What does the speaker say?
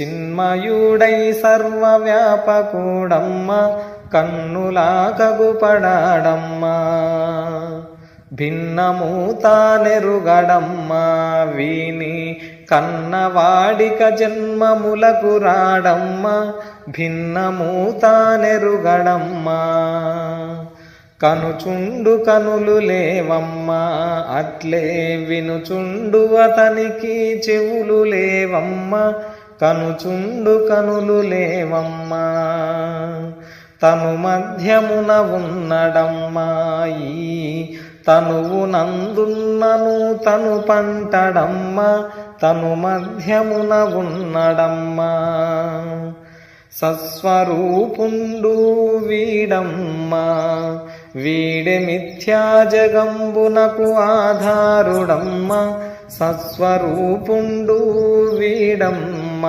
చిన్మయుడై సర్వవ్యాపకుడమ్మ కన్నులాకగుపడాడమ్మా. భిన్నము తానెరుగడమ్మా వీని కన్నవాడిక జన్మములకు రాడమ్మా. భిన్నమూతానెరుగడమ్మ కనుచుండు కనులు లేవమ్మా. అట్లే వినుచుండు అతనికి చెవులు లేవమ్మా. కనుచుండు కనులు లేవమ్మా. తను మధ్యమున ఉన్నడమ్మాయి తనువు నందున్నను తను పంటడమ్మ. తను మధ్యమున ఉన్నడమ్మా. సస్వరూపుండు వీడమ్మా. వీడె మిథ్యా జగంబునకు ఆధారుడమ్మ. సస్వరూపుండు వీడమ్మ.